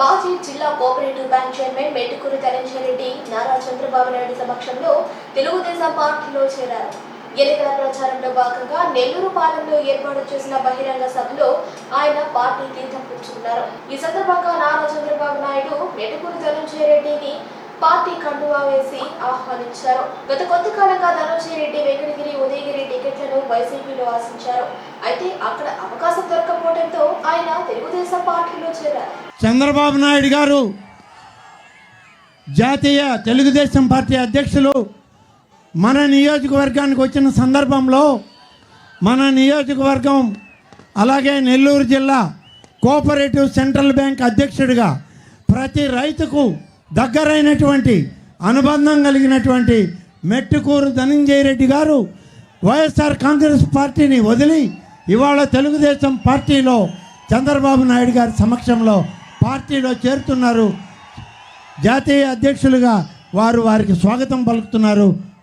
మాజీ జిల్లా cooperative bank chairman Metukuru Dhananjaya Reddy Nara Chandrababu Naidu సమక్షంలో తెలుగుదేశం పార్టీలో చేరారు. ఎన్నికల ప్రచారంలో భాగంగా నెల్లూరు పాలెంలో ఏర్పాటు చేసిన బహిరంగ సభలో ఆయన పార్టీ తీర్థం పుచ్చుకున్నారు. ఈ సందర్భంగా నారా చంద్రబాబు నాయుడు మెట్టుకూరి ధనంజయ రెడ్డిని పార్టీ కండువా వేసి ఆహ్వానించారు. గత కొద్ది కాలంగా ధనంజయ రెడ్డి వెంకటగిరి ఉదయగిరి టికెట్లను వైసీపీలో ఆశించారు. అయితే అక్కడ అవకాశం ఆయన తెలుగుదేశం పార్టీలో చేరారు. చంద్రబాబు నాయుడు గారు జాతీయ తెలుగుదేశం పార్టీ అధ్యక్షులు మన నియోజకవర్గానికి వచ్చిన సందర్భంలో మన నియోజకవర్గం అలాగే నెల్లూరు జిల్లా కోఆపరేటివ్ సెంట్రల్ బ్యాంక్ అధ్యక్షుడిగా ప్రతి రైతుకు దగ్గరైనటువంటి అనుబంధం కలిగినటువంటి మెట్టుకూరు ధనంజయ రెడ్డి గారు వైఎస్ఆర్ కాంగ్రెస్ పార్టీని వదిలి ఇవాళ తెలుగుదేశం పార్టీలో చంద్రబాబు నాయుడు గారి సమక్షంలో పార్టీలో చేరుతున్నారు. జాతీయ అధ్యక్షులుగా వారు వారికి స్వాగతం పలుకుతున్నారు.